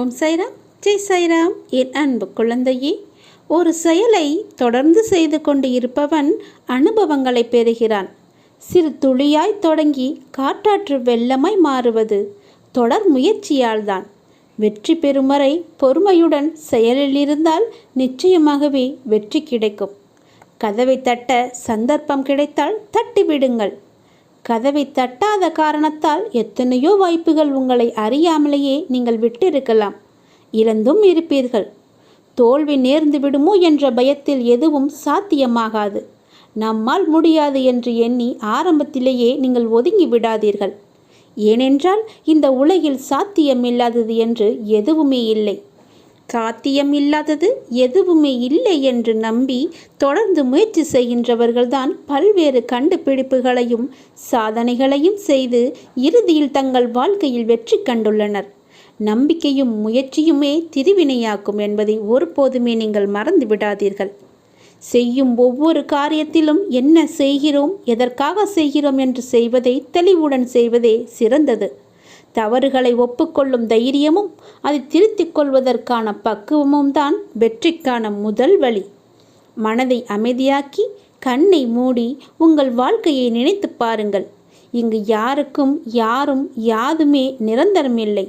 ஓம் சைராம். ஜெய் சைராம். என் அன்பு குழந்தையே ஒரு செயலை தொடர்ந்து செய்து கொண்டு இருப்பவன் அனுபவங்களை பெறுகிறான். சிறு துளியாய் தொடங்கி காட்டாற்று வெள்ளமாய் மாறுவது தொடர் முயற்சியால்தான். வெற்றி பெறும் வரை பொறுமையுடன் செயலில் இருந்தால் நிச்சயமாகவே வெற்றி கிடைக்கும். கதவை தட்ட சந்தர்ப்பம் கிடைத்தால் தட்டிவிடுங்கள். கதவை தட்டாத காரணத்தால் எத்தனையோ வாய்ப்புகள் உங்களை அறியாமலேயே நீங்கள் விட்டிருக்கலாம். இழந்தும் இருப்பீர்கள். தோல்வி நேர்ந்து விடுமோ என்ற பயத்தில் எதுவும் சாத்தியமாகாது. நம்மால் முடியாது என்று எண்ணி ஆரம்பத்திலேயே நீங்கள் ஒதுங்கி விடாதீர்கள். ஏனென்றால் இந்த உலகில் சாத்தியமில்லாதது என்று எதுவுமே இல்லை. சாத்தியம் இல்லாதது எதுவுமே இல்லை என்று நம்பி தொடர்ந்து முயற்சி செய்கின்றவர்கள்தான் பல்வேறு கண்டுபிடிப்புகளையும் சாதனைகளையும் செய்து இறுதியில் தங்கள் வாழ்க்கையில் வெற்றி கண்டுள்ளனர். நம்பிக்கையும் முயற்சியுமே திருவினையாக்கும் என்பதை ஒருபோதுமே நீங்கள் மறந்து விடாதீர்கள். செய்யும் ஒவ்வொரு காரியத்திலும் என்ன செய்கிறோம் எதற்காக செய்கிறோம் என்று செய்வதை தெளிவுடன் செய்வதே சிறந்தது. தவறுகளை ஒப்புக்கொள்ளும் தைரியமும் அதை திருத்திக் கொள்வதற்கான பக்குவமும் தான் வெற்றிக்கான முதல் வழி. மனதை அமைதியாக்கி கண்ணை மூடி உங்கள் வாழ்க்கையை நினைத்து பாருங்கள். இங்கு யாருக்கும் யாரும் யாதுமே நிரந்தரமில்லை.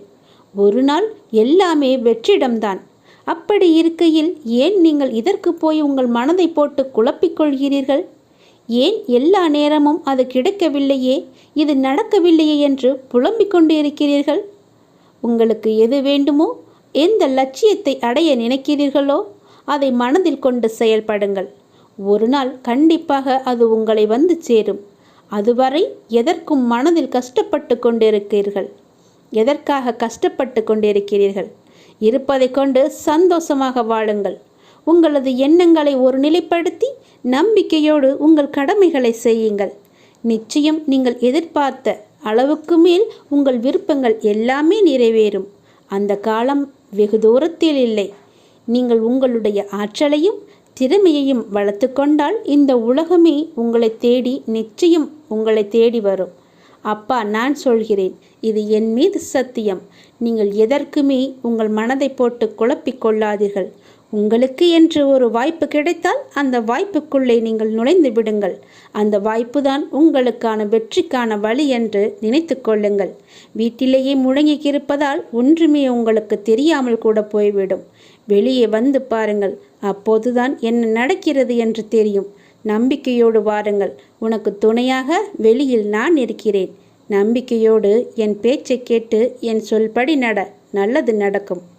ஒரு நாள் எல்லாமே வெற்றிடம்தான். அப்படி இருக்கையில் ஏன் நீங்கள் இதற்கு போய் உங்கள் மனதை போட்டு குழப்பிக்கொள்கிறீர்கள் ஏன் எல்லா நேரமும் அது கிடைக்கவில்லையே? இது நடக்கவில்லையே என்று புலம்பிக் கொண்டு இருக்கிறீர்கள் உங்களுக்கு எது வேண்டுமோ எந்த லட்சியத்தை அடைய நினைக்கிறீர்களோ அதை மனதில் கொண்டு செயல்படுங்கள். ஒரு நாள் கண்டிப்பாக அது உங்களை வந்து சேரும். அதுவரை எதற்கும் மனதில் கஷ்டப்பட்டு கொண்டிருக்கிறீர்கள்? எதற்காக கஷ்டப்பட்டு கொண்டிருக்கிறீர்கள்? இருப்பதை கொண்டு சந்தோஷமாக வாழுங்கள். உங்களது எண்ணங்களை ஒரு நிலைப்படுத்தி நம்பிக்கையோடு உங்கள் கடமைகளை செய்யுங்கள். நிச்சயம் நீங்கள் எதிர்பார்த்த அளவுக்கு மேல் உங்கள் விருப்பங்கள் எல்லாமே நிறைவேறும். அந்த காலம் வெகு தூரத்தில் இல்லை. நீங்கள் உங்களுடைய ஆற்றலையும் திறமையையும் வளர்த்து கொண்டால் இந்த உலகமே உங்களை தேடி நிச்சயம் உங்களை தேடி வரும். அப்பா நான் சொல்கிறேன் இது என் மீது சத்தியம். நீங்கள் எதற்குமே உங்கள் மனதை போட்டு குழப்பிக் கொள்ளாதீர்கள். உங்களுக்கு என்று ஒரு வாய்ப்பு கிடைத்தால் அந்த வாய்ப்புக்குள்ளே நீங்கள் நுழைந்து விடுங்கள். அந்த வாய்ப்புதான் உங்களுக்கான வெற்றிக்கான வழி என்று நினைத்து கொள்ளுங்கள். வீட்டிலேயே முழங்கிக்கிருப்பதால் ஒன்றுமே உங்களுக்கு தெரியாமல் கூட போய்விடும். வெளியே வந்து பாருங்கள். அப்போதுதான் என்ன நடக்கிறது என்று தெரியும். நம்பிக்கையோடு வாருங்கள். உனக்கு துணையாக வெளியில் நான் இருக்கிறேன். நம்பிக்கையோடு என் பேச்சை கேட்டு என் சொல்படி நட. நல்லது நடக்கும்.